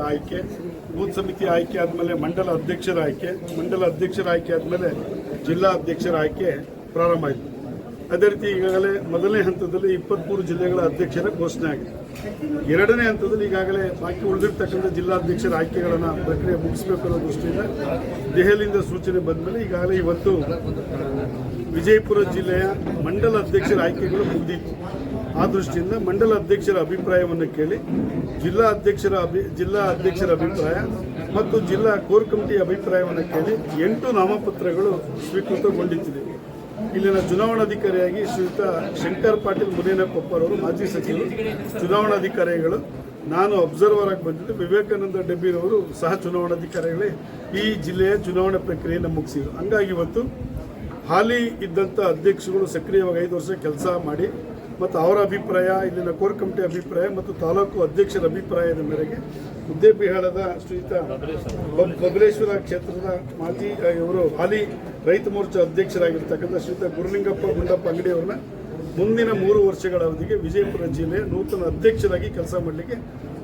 ಆಯ್ಕೆ, ಬೂತ್ ಸಮಿತಿ ಆಯ್ಕೆ ಆದಮೇಲೆ ಮಂಡಲ ಅಧ್ಯಕ್ಷರ ಆಯ್ಕೆ, ಮಂಡಲ ಅಧ್ಯಕ್ಷರ ಆಯ್ಕೆ ಆದಮೇಲೆ ಜಿಲ್ಲಾ ಅಧ್ಯಕ್ಷರ ಆಯ್ಕೆ ಪ್ರಾರಂಭ ಆಯಿತು. ಅದೇ ರೀತಿ ಈಗಾಗಲೇ ಮೊದಲನೇ ಹಂತದಲ್ಲಿ ಇಪ್ಪತ್ಮೂರು ಜಿಲ್ಲೆಗಳ ಅಧ್ಯಕ್ಷರ ಘೋಷಣೆ ಆಗಿದೆ. ಎರಡನೇ ಹಂತದಲ್ಲಿ ಈಗಾಗಲೇ ಬಾಕಿ ಉಳಿದಿರ್ತಕ್ಕಂಥ ಜಿಲ್ಲಾಧ್ಯಕ್ಷರ ಆಯ್ಕೆಗಳನ್ನು ಪ್ರಕ್ರಿಯೆ ಮುಗಿಸಬೇಕು ಅನ್ನೋ ದೃಷ್ಟಿಯಿಂದ ದೆಹಲಿಯಿಂದ ಸೂಚನೆ ಬಂದ ಮೇಲೆ ಈಗಾಗಲೇ ಇವತ್ತು ವಿಜಯಪುರ ಜಿಲ್ಲೆಯ ಮಂಡಲ ಅಧ್ಯಕ್ಷರ ಆಯ್ಕೆಗಳು ಮುಗಿದಿತ್ತು. ಆ ದೃಷ್ಟಿಯಿಂದ ಮಂಡಲ ಅಧ್ಯಕ್ಷರ ಅಭಿಪ್ರಾಯವನ್ನು ಕೇಳಿ, ಜಿಲ್ಲಾ ಅಧ್ಯಕ್ಷರ ಅಭಿ, ಜಿಲ್ಲಾ ಅಧ್ಯಕ್ಷರ ಅಭಿಪ್ರಾಯ ಮತ್ತು ಜಿಲ್ಲಾ ಕೋರ್ ಕಮಿಟಿ ಅಭಿಪ್ರಾಯವನ್ನು ಕೇಳಿ ಎಂಟು ನಾಮಪತ್ರಗಳು ಸ್ವೀಕೃತಗೊಂಡಿದ್ದೀವಿ ಇಲ್ಲಿನ ಚುನಾವಣಾಧಿಕಾರಿಯಾಗಿ ಶ್ರೀಯುತ ಶಂಕರ್ ಪಾಟೀಲ್ ಮುನಿಯನಕೊಪ್ಪರವರು ಮಾಜಿ ಸಚಿವರು, ಚುನಾವಣಾಧಿಕಾರಿಗಳು, ನಾನು ಅಬ್ಸರ್ವರ್ ಆಗಿ ಬಂದಿದ್ದೆ ವಿವೇಕಾನಂದ ಡಬ್ಬಿರವರು ಸಹ ಚುನಾವಣಾಧಿಕಾರಿಗಳೇ ಈ ಜಿಲ್ಲೆಯ ಚುನಾವಣಾ ಪ್ರಕ್ರಿಯೆಯನ್ನು ಮುಗಿಸಿದರು. ಹಂಗಾಗಿ ಇವತ್ತು ಹಾಲಿ ಇದ್ದಂಥ ಅಧ್ಯಕ್ಷಗಳು ಸಕ್ರಿಯವಾಗಿ ಐದು ವರ್ಷ ಕೆಲಸ ಮಾಡಿ ಮತ್ತು ಅವರ ಅಭಿಪ್ರಾಯ, ಇಲ್ಲಿನ ಕೋರ್ ಕಮಿಟಿ ಅಭಿಪ್ರಾಯ ಮತ್ತು ತಾಲೂಕು ಅಧ್ಯಕ್ಷರ ಅಭಿಪ್ರಾಯದ ಮೇರೆಗೆ ಮುದ್ದೇಬಿಹಾಳದ ಶ್ರೀಯುತ ಬಬ್- ಬಬಲೇಶ್ವರ ಕ್ಷೇತ್ರದ ಮಾಜಿ ಇವರು ಹಾಲಿ ರೈತ ಮೋರ್ಚಾ ಅಧ್ಯಕ್ಷರಾಗಿರ್ತಕ್ಕಂಥ ಶ್ರೀಯುತ ಗುರುಲಿಂಗಪ್ಪ ಗುಂಡಪ್ಪ ಅಂಗಡಿಯವರನ್ನ ಮುಂದಿನ ಮೂರು ವರ್ಷಗಳ ಅವಧಿಗೆ ವಿಜಯಪುರ ಜಿಲ್ಲೆಯ ನೂತನ ಅಧ್ಯಕ್ಷರಾಗಿ ಕೆಲಸ ಮಾಡಲಿಕ್ಕೆ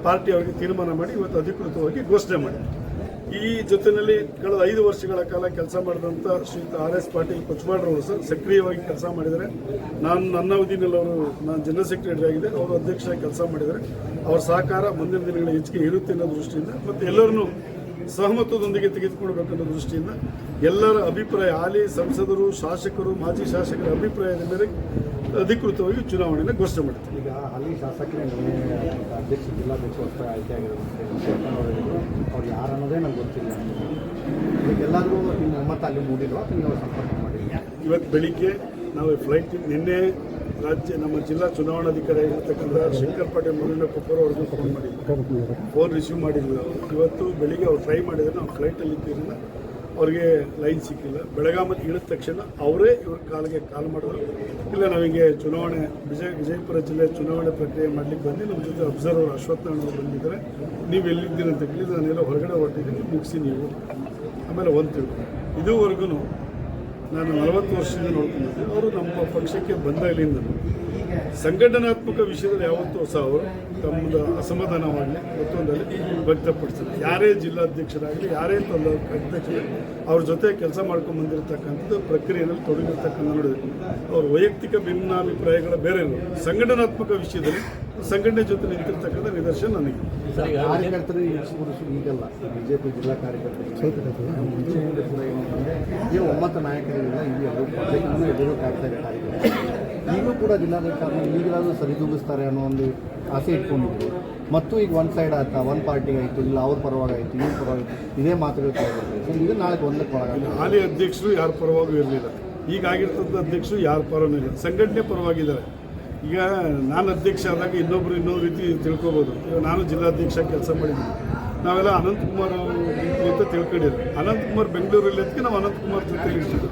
ಪಾರ್ಟಿ ಅವರಿಗೆ ತೀರ್ಮಾನ ಮಾಡಿ ಇವತ್ತು ಅಧಿಕೃತವಾಗಿ ಘೋಷಣೆ ಮಾಡಿದೆ ಈ ಜೊತೆಯಲ್ಲಿ ಕಳೆದ ಐದು ವರ್ಷಗಳ ಕಾಲ ಕೆಲಸ ಮಾಡಿದಂಥ ಶ್ರೀಯುತ ಆರ್ ಎಸ್ ಪಾಟೀಲ್ ಕೊಚ್ಚಮಾಡ್ರವರು ಸರ್ ಸಕ್ರಿಯವಾಗಿ ಕೆಲಸ ಮಾಡಿದ್ದಾರೆ. ನಾನು ನನ್ನ ಅವಧಿನಲ್ಲಿ ಅವರು, ನಾನು ಜನರಲ್ ಸೆಕ್ರೆಟರಿ ಆಗಿದೆ ಅವರು ಅಧ್ಯಕ್ಷರಾಗಿ ಕೆಲಸ ಮಾಡಿದ್ದಾರೆ. ಅವರ ಸಹಕಾರ ಮುಂದಿನ ದಿನಗಳ ಹೆಚ್ಚಿಗೆ ಇರುತ್ತೆ ಅನ್ನೋ ದೃಷ್ಟಿಯಿಂದ ಮತ್ತೆ ಎಲ್ಲರನ್ನೂ ಸಹಮತದೊಂದಿಗೆ ತೆಗೆದುಕೊಳ್ಬೇಕನ್ನೋ ದೃಷ್ಟಿಯಿಂದ ಎಲ್ಲರ ಅಭಿಪ್ರಾಯ ಹಾಲಿ ಸಂಸದರು ಶಾಸಕರು ಮಾಜಿ ಶಾಸಕರ ಅಭಿಪ್ರಾಯದ ಮೇರೆಗೆ ಅಧಿಕೃತವಾಗಿ ಚುನಾವಣೆಯನ್ನು ಘೋಷಣೆ ಮಾಡುತ್ತೆ ಈಗ ಹಾಲಿ ಶಾಸಕರೇ ಅಧ್ಯಕ್ಷ ಜಿಲ್ಲಾಧ್ಯಕ್ಷ ಆಯ್ಕೆ ಆಗಿರೋದು ಅವ್ರು ಯಾರು ಅನ್ನೋದೇ ನಂಗೆ ಗೊತ್ತಿಲ್ಲ. ಎಲ್ಲಾದರೂ ನಿಮ್ಮ ಮತ ಅಲ್ಲಿ ಮೂಡಿಲ್ವಾ? ನೀವು ಸಂಪರ್ಕ ಮಾಡಿಲ್ಲ ಇವತ್ತು ಬೆಳಿಗ್ಗೆ ನಾವು ಫ್ಲೈಟ್ ನಿನ್ನೆ ರಾಜ್ಯ, ನಮ್ಮ ಜಿಲ್ಲಾ ಚುನಾವಣಾಧಿಕಾರಿ ಆಗಿರ್ತಕ್ಕಂಥ ಶಂಕರ್ ಪಾಟೀಲ್ ಕೊಪ್ಪರು ಅವ್ರಿಗೆ ಫೋನ್ ಮಾಡಿ ಫೋನ್ ರಿಸೀವ್ ಅವರು ಇವತ್ತು ಬೆಳಿಗ್ಗೆ ಅವ್ರು ಟ್ರೈ ಮಾಡಿದ್ರೆ, ನಾವು ಫ್ಲೈಟಲ್ಲಿ ಇದ್ದಿರಲಿಲ್ಲ ಅವ್ರಿಗೆ ಲೈನ್ ಸಿಕ್ಕಿಲ್ಲ. ಬೆಳಗಾಮಲ್ಲಿ ಇಳಿದ ತಕ್ಷಣ ಅವರೇ ಇವ್ರ ಕಾಲಿಗೆ ಕಾಲ್ ಮಾಡಿದ್ರು. ಇಲ್ಲ ನಮಗೆ ಚುನಾವಣೆ, ವಿಜಯ, ವಿಜಯಪುರ ಜಿಲ್ಲೆ ಚುನಾವಣೆ ಪ್ರಕ್ರಿಯೆ ಮಾಡ್ಲಿಕ್ಕೆ ಬಂದು ನಮ್ಮ ಜೊತೆ ಅಬ್ಸರ್ವರ್ ಅವರು ಬಂದಿದ್ದಾರೆ. ನೀವು ಎಲ್ಲಿದ್ದೀರಿ ಅಂತ ಕೇಳಿದ್ರೆ ನಾನೆಲ್ಲ ಹೊರಗಡೆ ಹೊರಟಿದ್ದೀನಿ. ಮುಗಿಸಿ ನೀವು. ಆಮೇಲೆ ಒಂದು ತಿಳ್ಕೊ. ಇದುವರೆಗೂ ನಾನು ನಲವತ್ತು ವರ್ಷದಿಂದ ನೋಡ್ಕೊಂಡಿದ್ದೆ ಅವರು ನಮ್ಮ ಪಕ್ಷಕ್ಕೆ ಬಂದಾಗಲಿಂದ ಸಂಘಟನಾತ್ಮಕ ವಿಷಯದಲ್ಲಿ ಯಾವತ್ತೂ ಸಹ ಅವರು ತಮ್ಮದು ಅಸಮಾಧಾನವಾಗಲಿ ಮತ್ತೊಂದಲ್ಲಿ ವ್ಯಕ್ತಪಡಿಸ್ತಾರೆ ಯಾರೇ ಜಿಲ್ಲಾಧ್ಯಕ್ಷರಾಗಲಿ, ಯಾರೇ ತಂದ ಅಧ್ಯಕ್ಷರಾಗಲಿ ಅವ್ರ ಜೊತೆ ಕೆಲಸ ಮಾಡ್ಕೊಂಡು ಬಂದಿರತಕ್ಕಂಥದ್ದು ಪ್ರಕ್ರಿಯೆಯಲ್ಲಿ ತೊಡಗಿರ್ತಕ್ಕಂಥ ನೋಡಿದ್ರು ಅವ್ರ ವೈಯಕ್ತಿಕ ಭಿನ್ನಾಭಿಪ್ರಾಯಗಳ ಬೇರೆ ಸಂಘಟನಾತ್ಮಕ ವಿಷಯದಲ್ಲಿ ಸಂಘಟನೆ ಜೊತೆ ನಿಂತಿರ್ತಕ್ಕಂಥ ನಿದರ್ಶನ ನನಗೆ ಕಾರ್ಯಕರ್ತರು ಈಗಲ್ಲ ಬಿಜೆಪಿ ಜಿಲ್ಲಾ ಕಾರ್ಯಕರ್ತರು ಮುಂಚೆಯಿಂದ ಕೂಡ ಏನಂತಂದರೆ ಈ ಒಮ್ಮತ ನಾಯಕರಿಂದ ಇಲ್ಲಿ ಇನ್ನೂ ಎದುರು ಕಾಡ್ತಾ ಇದೆ ಕಾರ್ಯಕರ್ತರು ಈಗಲೂ ಕೂಡ ಜಿಲ್ಲಾಧಿಕಾರಿ ಈಗಲಾದರೂ ಸರಿದೂಗಿಸ್ತಾರೆ ಅನ್ನೋ ಒಂದು ಆಸೆ ಇಟ್ಕೊಂಡಿದ್ರು. ಮತ್ತು ಈಗ ಒನ್ ಸೈಡ್ ಆಯ್ತಾ? ಒನ್ ಪಾರ್ಟಿ ಆಯಿತು ಇಲ್ಲ ಅವ್ರ ಪರವಾಗಿ ಆಯಿತು ಇವ್ರ ಪರವಾಗಿ ಇದೇ ಮಾತುಗಳು ಇದು ನಾಳೆ ಒಂದಕ್ಕೆ ಒಳಗಾಗುತ್ತೆ ಹಾಲಿ ಅಧ್ಯಕ್ಷರು ಯಾರ ಪರವಾಗೂ ಇರಲಿಲ್ಲ. ಈಗ ಆಗಿರ್ತಕ್ಕಂಥ ಅಧ್ಯಕ್ಷರು ಯಾರ ಪರವೂ ಇಲ್ಲ ಸಂಘಟನೆ ಪರವಾಗಿದ್ದಾರೆ. ಈಗ ನಾನು ಅಧ್ಯಕ್ಷ ಆದಾಗ ಇನ್ನೊಬ್ರು ಇನ್ನೊಂದು ರೀತಿ ತಿಳ್ಕೊಬೋದು. ಈಗ ನಾನು ಜಿಲ್ಲಾಧ್ಯಕ್ಷ ಕೆಲಸ ಮಾಡಿದ್ದೀನಿ. ನಾವೆಲ್ಲ ಅನಂತಕುಮಾರ್ ಅವರು ಅಂತ ತಿಳ್ಕೊಂಡಿದ್ರು ಅನಂತಕುಮಾರ್ ಬೆಂಗಳೂರಲ್ಲಿ ಅದಕ್ಕೆ ನಾವು ಅನಂತಕುಮಾರ್ ಜೊತೆ ಇರ್ತಿದ್ವಿ.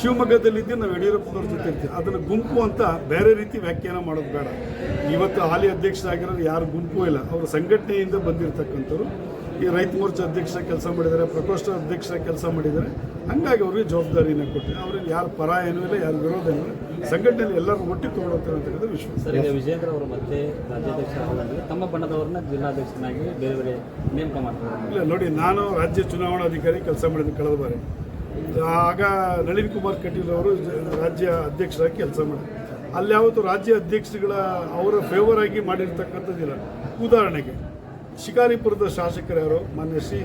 ಶಿವಮೊಗ್ಗದಲ್ಲಿದ್ದು ನಾವು ಯಡಿಯೂರಪ್ಪನವ್ರ ಜೊತೆ ಇರ್ತೀವಿ ಅದನ್ನು ಗುಂಪು ಅಂತ ಬೇರೆ ರೀತಿ ವ್ಯಾಖ್ಯಾನ ಮಾಡೋದು ಬೇಡ. ಇವತ್ತು ಹಾಲಿ ಅಧ್ಯಕ್ಷರಾಗಿರೋರು ಯಾರು ಗುಂಪು ಇಲ್ಲ. ಅವರು ಸಂಘಟನೆಯಿಂದ ಬಂದಿರತಕ್ಕಂಥವ್ರು. ಈ ರೈತ ಮೋರ್ಚಾ ಅಧ್ಯಕ್ಷ ಕೆಲಸ ಮಾಡಿದ್ದಾರೆ, ಪ್ರಕೋಷ್ಠ ಅಧ್ಯಕ್ಷ ಕೆಲಸ ಮಾಡಿದ್ದಾರೆ. ಹಂಗಾಗಿ ಅವ್ರಿಗೆ ಜವಾಬ್ದಾರಿನ ಕೊಟ್ಟಿದೆ ಅವ್ರಿಗೆ ಯಾರು ಪರ ಏನೂ ಇಲ್ಲ, ಯಾರು ವಿರೋಧ ಇಲ್ಲ. ಸಂಘಟನೆಯಲ್ಲಿ ಎಲ್ಲರೂ ಒಟ್ಟಿಗೆ ತೊಗೊಳ್ಳುತ್ತೆ ಅಂತಕ್ಕಂಥ ವಿಶ್ವಾಸ ಸರ್ ಈಗ ವಿಜೇಂದ್ರ ಅವರು ಮತ್ತೆ ರಾಜ್ಯಾಧ್ಯಕ್ಷ ತಮ್ಮ ಬಣ್ಣದವ್ರನ್ನ ಜಿಲ್ಲಾಧ್ಯಕ್ಷನಾಗಿ ಬೇರೆ ಬೇರೆ ನೇಮಕ ಮಾಡ್ತಾರೆ ಇಲ್ಲ ನೋಡಿ ನಾನು ರಾಜ್ಯ ಚುನಾವಣಾ ಅಧಿಕಾರಿ ಕೆಲಸ ಮಾಡಿದ ಕಳೆದ ಬಾರಿ. ಆಗ ನಳಿನ್ ಕುಮಾರ್ ಕಟೀಲ್ ಅವರು ರಾಜ್ಯ ಅಧ್ಯಕ್ಷರಾಗಿ ಕೆಲಸ ಮಾಡಿದ್ರು. ಅಲ್ಲಿ ಯಾವತ್ತು ರಾಜ್ಯ ಅಧ್ಯಕ್ಷಗಳ ಅವರ ಫೇವರ್ ಆಗಿ ಮಾಡಿರ್ತಕ್ಕಂಥದ್ದಿಲ್ಲ. ಉದಾಹರಣೆಗೆ ಶಿಕಾರಿಪುರದ ಶಾಸಕರು ಯಾರು ಮಾನ್ಯ ಶ್ರೀ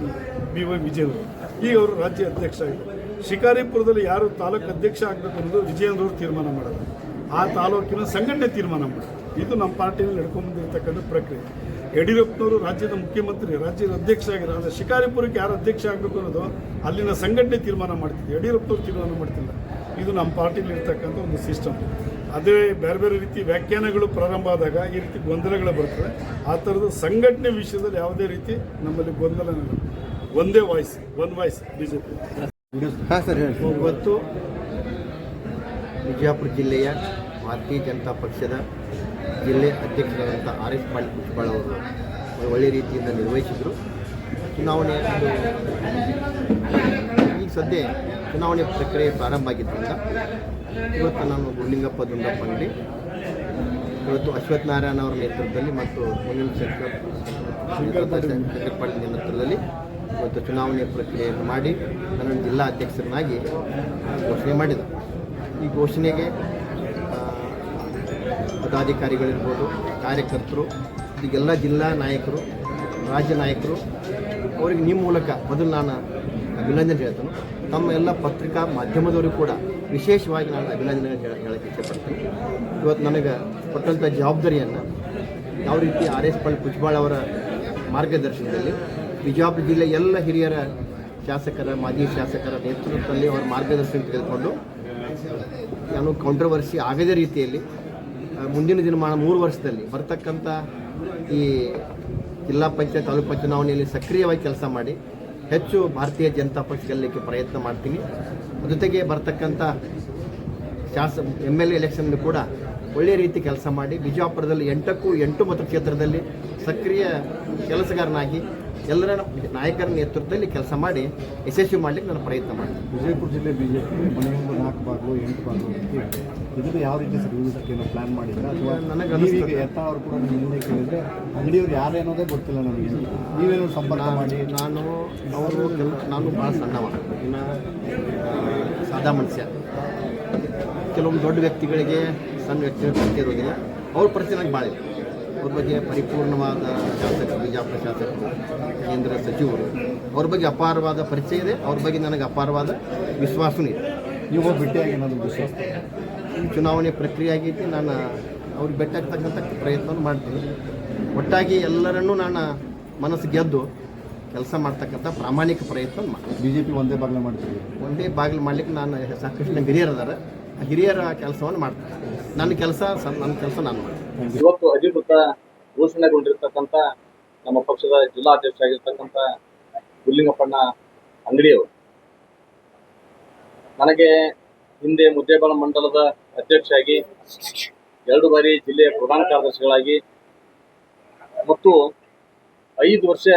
ಬಿ ವೈ ವಿಜೇಂದ್ರ ಈಗ ಅವರು ರಾಜ್ಯ ಅಧ್ಯಕ್ಷ ಆಗಿದ್ದಾರೆ ಶಿಕಾರಿಪುರದಲ್ಲಿ ಯಾರು ತಾಲೂಕು ಅಧ್ಯಕ್ಷ ಆಗಬೇಕು ಅನ್ನೋದು ವಿಜಯೇಂದ್ರ ಅವರು ತೀರ್ಮಾನ ಮಾಡೋದು. ಆ ತಾಲೂಕಿನ ಸಂಘಟನೆ ತೀರ್ಮಾನ ಮಾಡೋದು. ಇದು ನಮ್ಮ ಪಾರ್ಟಿಯಲ್ಲಿ ನಡ್ಕೊಂಡ್ಬಂದಿರತಕ್ಕಂಥ ಪ್ರಕ್ರಿಯೆ. ಯಡಿಯೂರಪ್ಪನವರು ರಾಜ್ಯದ ಮುಖ್ಯಮಂತ್ರಿ, ರಾಜ್ಯದ ಅಧ್ಯಕ್ಷ ಆಗಿರೋ ಆದರೆ ಶಿಕಾರಿಪುರಕ್ಕೆ ಯಾರು ಅಧ್ಯಕ್ಷ ಆಗಬೇಕು ಅನ್ನೋದು ಅಲ್ಲಿನ ಸಂಘಟನೆ ತೀರ್ಮಾನ ಮಾಡ್ತಿದ್ದೆ ಯಡಿಯೂರಪ್ಪನವರು ತೀರ್ಮಾನ ಮಾಡ್ತಿಲ್ಲ. ಇದು ನಮ್ಮ ಪಾರ್ಟಿಲಿ ಇರ್ತಕ್ಕಂಥ ಒಂದು ಸಿಸ್ಟಮ್ ಅದೇ ಬೇರೆ ಬೇರೆ ರೀತಿ ವ್ಯಾಖ್ಯಾನಗಳು ಪ್ರಾರಂಭ ಆದಾಗ ಈ ರೀತಿ ಗೊಂದಲಗಳು ಬರ್ತವೆ. ಆ ಥರದ ಸಂಘಟನೆ ವಿಷಯದಲ್ಲಿ ಯಾವುದೇ ರೀತಿ ನಮ್ಮಲ್ಲಿ ಗೊಂದಲ ಒಂದೇ voice one voice B J P ಹಾಂ ಸರ್ ಇವತ್ತು ವಿಜಯಪುರ ಜಿಲ್ಲೆಯ ಭಾರತೀಯ ಜನತಾ ಪಕ್ಷದ ಜಿಲ್ಲೆ ಅಧ್ಯಕ್ಷರಾದಂಥ ಆರ್ ಎಸ್ ಪಾಟೀಲ್ ಪುಷ್ಪಾಳ್ ಅವರು ಒಳ್ಳೆಯ ರೀತಿಯಿಂದ ನಿರ್ವಹಿಸಿದರು. ಚುನಾವಣೆ ಈಗ ಸದ್ಯ ಚುನಾವಣೆ ಪ್ರಕ್ರಿಯೆ ಪ್ರಾರಂಭ ಆಗಿದ್ದರಿಂದ ಇವತ್ತು ನಾನು ಗುರುಲಿಂಗಪ್ಪ ದುಂಡಪ್ಪ ಅಂಗಡಿ ಇವತ್ತು ಅಶ್ವಥ್ ನಾರಾಯಣ ಅವರ ನೇತೃತ್ವದಲ್ಲಿ ಮತ್ತು ಮುಂದಿನ ಶಂಕರ್ ಶಂಕರ್ ಪಾಟೀಲ್ ನೇತೃತ್ವದಲ್ಲಿ ಇವತ್ತು ಚುನಾವಣೆ ಪ್ರಕ್ರಿಯೆಯನ್ನು ಮಾಡಿ ನನ್ನನ್ನು ಜಿಲ್ಲಾ ಅಧ್ಯಕ್ಷರನ್ನಾಗಿ ಘೋಷಣೆ ಮಾಡಿದ. ಈ ಘೋಷಣೆಗೆ ಪದಾಧಿಕಾರಿಗಳಿರ್ಬೋದು, ಕಾರ್ಯಕರ್ತರು ಈಗೆಲ್ಲ ಜಿಲ್ಲಾ ನಾಯಕರು, ರಾಜ್ಯ ನಾಯಕರು, ಅವರಿಗೆ ನಿಮ್ಮ ಮೂಲಕ ಮೊದಲು ನಾನು ಅಭಿನಂದನೆ ಹೇಳ್ತೇನೆ. ತಮ್ಮ ಎಲ್ಲ ಪತ್ರಿಕಾ ಮಾಧ್ಯಮದವರು ಕೂಡ ವಿಶೇಷವಾಗಿ ನಾನು ಅಭಿನಂದನೆ ಹೇಳ, ಹೇಳಕ್ಕೆ ಇಷ್ಟಪಡ್ತೀನಿ. ಇವತ್ತು ನನಗೆ ಕೊಟ್ಟಂಥ ಜವಾಬ್ದಾರಿಯನ್ನು ಯಾವ ರೀತಿ ಆರ್ ಎಸ್ ಪಾಲ್ ಕುಜ್ಬಾಳ್ ಅವರ ಮಾರ್ಗದರ್ಶನದಲ್ಲಿ ಬಿಜಾಪುರ ಜಿಲ್ಲೆ ಎಲ್ಲ ಹಿರಿಯರ ಶಾಸಕರ, ಮಾಜಿ ಶಾಸಕರ ನೇತೃತ್ವದಲ್ಲಿ ಅವರ ಮಾರ್ಗದರ್ಶನ ತೆಗೆದುಕೊಂಡು ನಾನು ಕಾಂಟ್ರವರ್ಸಿ ಆಗದ ರೀತಿಯಲ್ಲಿ ಮುಂದಿನ ದಿನಮಾನ ಮೂರು ವರ್ಷದಲ್ಲಿ ಬರ್ತಕ್ಕಂಥ ಈ ಜಿಲ್ಲಾ ಪಂಚಾಯತ್, ತಾಲೂಕು ಚುನಾವಣೆಯಲ್ಲಿ ಸಕ್ರಿಯವಾಗಿ ಕೆಲಸ ಮಾಡಿ ಹೆಚ್ಚು ಭಾರತೀಯ ಜನತಾ ಪಕ್ಷ ಗೆಲ್ಲಲಿಕ್ಕೆ ಪ್ರಯತ್ನ ಮಾಡ್ತೀನಿ. ಜೊತೆಗೆ ಬರ್ತಕ್ಕಂಥ ಶಾಸ ಎಂ ಎಲ್ ಎ ಕೂಡ ಒಳ್ಳೆಯ ರೀತಿ ಕೆಲಸ ಮಾಡಿ ಬಿಜಾಪುರದಲ್ಲಿ ಎಂಟಕ್ಕೂ ಎಂಟು ಮತಕ್ಷೇತ್ರದಲ್ಲಿ ಸಕ್ರಿಯ ಕೆಲಸಗಾರನಾಗಿ ಎಲ್ಲರ ನಾಯಕರ ನೇತೃತ್ವದಲ್ಲಿ ಕೆಲಸ ಮಾಡಿ ಯಶಸ್ವಿ ಮಾಡಲಿಕ್ಕೆ ನಾನು ಪ್ರಯತ್ನ ಮಾಡಿದೆ ವಿಜಯಪುರ ಜಿಲ್ಲೆ ಬಿಜೆಪಿ ಮನೆಯೊಂದು ನಾಲ್ಕು ಬಾಗಿಲು ಎಂಟು ಇದೆ. ಇದನ್ನು ಯಾವ ರೀತಿ ಸರ್ ಯೂಸಕ್ಕೆ ಏನೋ ಪ್ಲಾನ್ ಮಾಡಿದ್ರೆ? ಅಥವಾ ನನಗೆ ನೀವೀಗ ಎತ್ತ ಅವರು ಕೂಡ ನಿಮ್ಮ ಹಿಂದೆ ಕೇಳಿದ್ರೆ ಅಂಗಡಿಯವ್ರು ಯಾರು ಅನ್ನೋದೇ ಗೊತ್ತಿಲ್ಲ ನನಗೆ. ನೀವೇನೋ ಸಂಪರ್ಕ ಮಾಡಿ. ನಾನು ಅವರು ಕೆಲ ನಾನು ಭಾಳ ಸಣ್ಣವ ಇನ್ನು ಸಾದಾ ಮನುಷ್ಯ. ಕೆಲವೊಂದು ದೊಡ್ಡ ವ್ಯಕ್ತಿಗಳಿಗೆ ಸಣ್ಣ ವ್ಯಕ್ತಿಗಳ ಇರೋದಿಲ್ಲ ಅವ್ರ ಪರಿಚಯ ನನಗೆ ಭಾಳ ಇದೆ ಅವ್ರ ಬಗ್ಗೆ ಪರಿಪೂರ್ಣವಾದ ಶಾಸಕರು ಬಿಜಾಪುರ ಶಾಸಕರು ಕೇಂದ್ರ ಸಚಿವರು ಅವ್ರ ಬಗ್ಗೆ ಅಪಾರವಾದ ಪರಿಚಯ ಇದೆ. ಅವ್ರ ಬಗ್ಗೆ ನನಗೆ ಅಪಾರವಾದ ವಿಶ್ವಾಸವೂ ಇದೆ. ನೀವು ಭೇಟಿಯಾಗಿ ಏನಾದರೂ ವಿಶ್ವಾಸ? ಚುನಾವಣೆ ಪ್ರಕ್ರಿಯೆ ಆಗೈತಿ. ನಾನು ಅವ್ರಿಗೆ ಬೆಟ್ಟಾಗ್ತಕ್ಕಂಥ ಪ್ರಯತ್ನವನ್ನು ಮಾಡ್ತೀನಿ. ಒಟ್ಟಾಗಿ ಎಲ್ಲರನ್ನೂ ನಾನು ಮನಸ್ಸು ಗೆದ್ದು ಕೆಲಸ ಮಾಡ್ತಕ್ಕಂಥ ಪ್ರಾಮಾಣಿಕ ಪ್ರಯತ್ನ ಮಾಡ್ತೀನಿ. ಬಿ ಜೆ ಪಿ ಒಂದೇ ಬಾಗಿಲು ಮಾಡ್ತೀವಿ ಒಂದೇ ಬಾಗಿಲು ಮಾಡ್ಲಿಕ್ಕೆ ನಾನು ಸಾಕಷ್ಟು ನಂಗೆ ಹಿರಿಯರು ಅದಾರ ಆ ಹಿರಿಯರ ಕೆಲಸವನ್ನು ಮಾಡ್ತೀನಿ. ನನ್ನ ಕೆಲಸ ನನ್ನ ಕೆಲಸ ನಾನು ಮಾಡ್ತೀನಿ. ಇವತ್ತು ಅಧಿಕೃತ ಘೋಷಣೆಗೊಂಡಿರ್ತಕ್ಕಂಥ ನಮ್ಮ ಪಕ್ಷದ ಜಿಲ್ಲಾಧ್ಯಕ್ಷ ಆಗಿರ್ತಕ್ಕಂಥ ಗುಲ್ಲಿಂಗಪ್ಪಣ್ಣ ಅಂಗಡಿಯವರು. ನನಗೆ ಹಿಂದೆ ಮುದ್ದೇಬಾಳ ಮಂಡಲದ ಅಧ್ಯಕ್ಷರಾಗಿ ಎರಡು ಬಾರಿ ಜಿಲ್ಲೆಯ ಪ್ರಧಾನ ಕಾರ್ಯದರ್ಶಿಗಳಾಗಿ ಮತ್ತು ಐದು ವರ್ಷ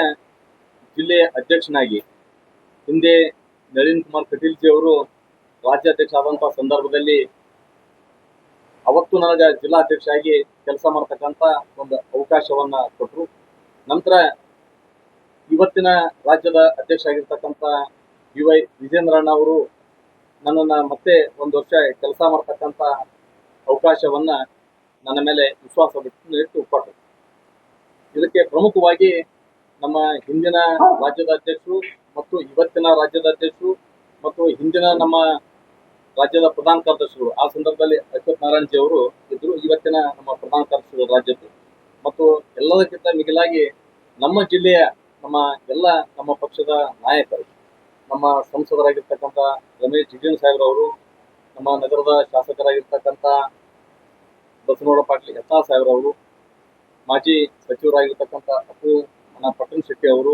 ಜಿಲ್ಲೆಯ ಅಧ್ಯಕ್ಷನಾಗಿ ಹಿಂದೆ ನಳಿನ್ ಕುಮಾರ್ ಕಟೀಲ್ಜಿ ಅವರು ರಾಜ್ಯಾಧ್ಯಕ್ಷ ಆದಂಥ ಸಂದರ್ಭದಲ್ಲಿ ಅವತ್ತು ನನಗೆ ಜಿಲ್ಲಾಧ್ಯಕ್ಷ ಆಗಿ ಕೆಲಸ ಮಾಡತಕ್ಕಂಥ ಒಂದು ಅವಕಾಶವನ್ನ ಕೊಟ್ಟರು ನಂತರ ಇವತ್ತಿನ ರಾಜ್ಯದ ಅಧ್ಯಕ್ಷ ಆಗಿರ್ತಕ್ಕಂಥ ಯು ವೈ ವಿಜೇಂದ್ರಣ್ಣ ಅವರು ನನ್ನನ್ನು ಮತ್ತೆ ಒಂದು ವರ್ಷ ಕೆಲಸ ಮಾಡ್ತಕ್ಕಂಥ ಅವಕಾಶವನ್ನ ನನ್ನ ಮೇಲೆ ವಿಶ್ವಾಸ ಇಟ್ಟು ಕೊಟ್ಟರು ಇದಕ್ಕೆ ಪ್ರಮುಖವಾಗಿ ನಮ್ಮ ಹಿಂದಿನ ರಾಜ್ಯದ ಅಧ್ಯಕ್ಷರು ಮತ್ತು ಇವತ್ತಿನ ರಾಜ್ಯದ ಅಧ್ಯಕ್ಷರು ಮತ್ತು ಹಿಂದಿನ ನಮ್ಮ ರಾಜ್ಯದ ಪ್ರಧಾನ ಕಾರ್ಯದರ್ಶಿಗಳು, ಆ ಸಂದರ್ಭದಲ್ಲಿ ಅಶ್ವಥ್ ನಾರಾಯಣ್ ಜಿ ಅವರು ಇದ್ರು, ಇವತ್ತಿನ ನಮ್ಮ ಪ್ರಧಾನ ಕಾರ್ಯದರ್ಶಿಗಳು ರಾಜ್ಯದ್ದು. ಮತ್ತು ಎಲ್ಲದಕ್ಕಿಂತ ಮಿಗಿಲಾಗಿ ನಮ್ಮ ಜಿಲ್ಲೆಯ ನಮ್ಮ ಎಲ್ಲ ನಮ್ಮ ಪಕ್ಷದ ನಾಯಕರು, ನಮ್ಮ ಸಂಸದರಾಗಿರ್ತಕ್ಕಂಥ ರಮೇಶ್ ಜಿಗಣ್ ಸಾಹೇಬ್ರವರು ನಮ್ಮ ನಗರದ ಶಾಸಕರಾಗಿರ್ತಕ್ಕಂಥ ಬಸನಗೌಡ ಪಾಟೀಲ್ ಯತ್ನಾ ಸಾಹೇಬ್ರವರು ಮಾಜಿ ಸಚಿವರಾಗಿರ್ತಕ್ಕಂಥ ಅಪ್ಪು ನನ್ನ ಪಟ್ಟಣ ಶೆಟ್ಟಿ ಅವರು,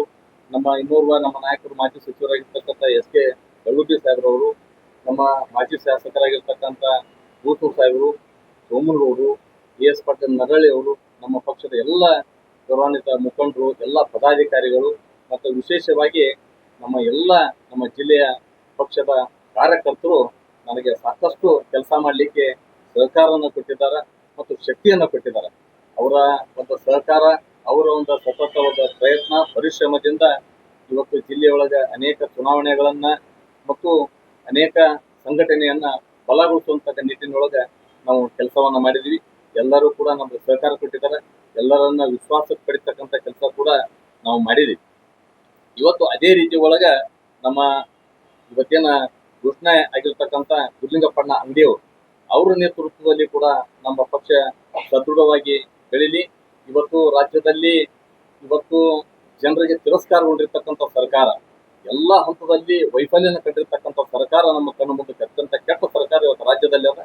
ನಮ್ಮ ಇನ್ನೋರ್ವ ನಮ್ಮ ನಾಯಕರು, ಮಾಜಿ ಸಚಿವರಾಗಿರ್ತಕ್ಕಂಥ ಎಸ್ ಕೆ ಬೆಳಗುಡ್ಡಿ ಸಾಹೇಬ್ರವರು ನಮ್ಮ ಮಾಜಿ ಶಾಸಕರಾಗಿರ್ತಕ್ಕಂಥ ಗೂಟೂರು ಸಾಹೇಬರು ಸೋಮನಗೌಡರು ಎ ಎಸ್ ಪಾಟೀಲ್ ನರಳಿ ಅವರು, ನಮ್ಮ ಪಕ್ಷದ ಎಲ್ಲ ಗೌರವಾನ್ವಿತ ಮುಖಂಡರು, ಎಲ್ಲ ಪದಾಧಿಕಾರಿಗಳು ಮತ್ತು ವಿಶೇಷವಾಗಿ ನಮ್ಮ ಎಲ್ಲ ನಮ್ಮ ಜಿಲ್ಲೆಯ ಪಕ್ಷದ ಕಾರ್ಯಕರ್ತರು ನನಗೆ ಸಾಕಷ್ಟು ಕೆಲಸ ಮಾಡಲಿಕ್ಕೆ ಸಹಕಾರವನ್ನು ಕೊಟ್ಟಿದ್ದಾರೆ ಮತ್ತು ಶಕ್ತಿಯನ್ನು ಕೊಟ್ಟಿದ್ದಾರೆ. ಅವರ ಒಂದು ಸಹಕಾರ, ಅವರ ಒಂದು ಸತತವಾದ ಪ್ರಯತ್ನ, ಪರಿಶ್ರಮದಿಂದ ಇವತ್ತು ಜಿಲ್ಲೆಯೊಳಗೆ ಅನೇಕ ಚುನಾವಣೆಗಳನ್ನು ಮತ್ತು ಅನೇಕ ಸಂಘಟನೆಯನ್ನ ಬಲಗೊಳಿಸುವಂತ ನಿಟ್ಟಿನೊಳಗೆ ನಾವು ಕೆಲಸವನ್ನ ಮಾಡಿದೀವಿ. ಎಲ್ಲರೂ ಕೂಡ ನಮ್ಗೆ ಸಹಕಾರ ಕೊಟ್ಟಿದ್ದಾರೆ. ಎಲ್ಲರನ್ನ ವಿಶ್ವಾಸಕ್ಕೆ ಪಡಿತಕ್ಕಂಥ ಕೆಲಸ ಕೂಡ ನಾವು ಮಾಡಿದೀವಿ. ಇವತ್ತು ಅದೇ ರೀತಿ ಒಳಗ ನಮ್ಮ ಇವತ್ತೇನ ಘೋಷಣೆ ಆಗಿರ್ತಕ್ಕಂಥ ಗುರ್ಲಿಂಗಪ್ಪಣ್ಣ ಅಂಗಡಿಯವರು, ಅವರ ನೇತೃತ್ವದಲ್ಲಿ ಕೂಡ ನಮ್ಮ ಪಕ್ಷ ಸದೃಢವಾಗಿ ಬೆಳೀಲಿ. ಇವತ್ತು ರಾಜ್ಯದಲ್ಲಿ ಇವತ್ತು ಜನರಿಗೆ ತಿರಸ್ಕಾರಗೊಂಡಿರ್ತಕ್ಕಂಥ ಸರ್ಕಾರ ಎಲ್ಲ ಹಂತದಲ್ಲಿ ವೈಫಲ್ಯನ ಕಂಡಿರ್ತಕ್ಕಂಥ ಸರ್ಕಾರ ನಮ್ಮ ಕಣ್ಣು ಮುಂದೆ ಅತ್ಯಂತ ಕೆಟ್ಟ ಸರ್ಕಾರ ಇವತ್ತು ರಾಜ್ಯದಲ್ಲಿ ಅದ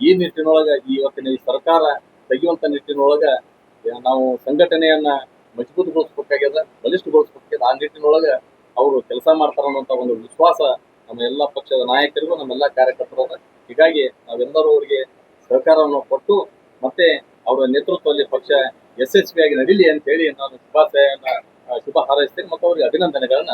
ಈ ನಿಟ್ಟಿನೊಳಗ ಇವತ್ತಿನ ಈ ಸರ್ಕಾರ ತೆಗೆಯುವಂತ ನಿಟ್ಟಿನೊಳಗ ನಾವು ಸಂಘಟನೆಯನ್ನ ಮಜಬೂತಗೊಳಿಸ್ಬೇಕಾಗ್ಯದ ಬಲಿಷ್ಠಗೊಳಿಸ್ಬೇಕಾಗ್ಯದ ಆ ನಿಟ್ಟಿನೊಳಗ ಅವರು ಕೆಲಸ ಮಾಡ್ತಾರ ಅನ್ನೋಂಥ ಒಂದು ವಿಶ್ವಾಸ ನಮ್ಮ ಎಲ್ಲ ಪಕ್ಷದ ನಾಯಕರಿಗೂ ನಮ್ಮೆಲ್ಲ ಕಾರ್ಯಕರ್ತರು ಅದ. ಹೀಗಾಗಿ ನಾವೆಲ್ಲರೂ ಅವರಿಗೆ ಸಹಕಾರವನ್ನು ಕೊಟ್ಟು ಮತ್ತೆ ಅವರ ನೇತೃತ್ವದಲ್ಲಿ ಪಕ್ಷ ಯಶಸ್ವಿಯಾಗಿ ನಡೀಲಿ ಅಂತ ಹೇಳಿ ನಾನು ಶುಭಾಶಯನ ಆ, ಶುಭ ಹಾರೈಸ್ತೇನೆ ಮತ್ತು ಅವರಿಗೆ ಅಭಿನಂದನೆಗಳನ್ನ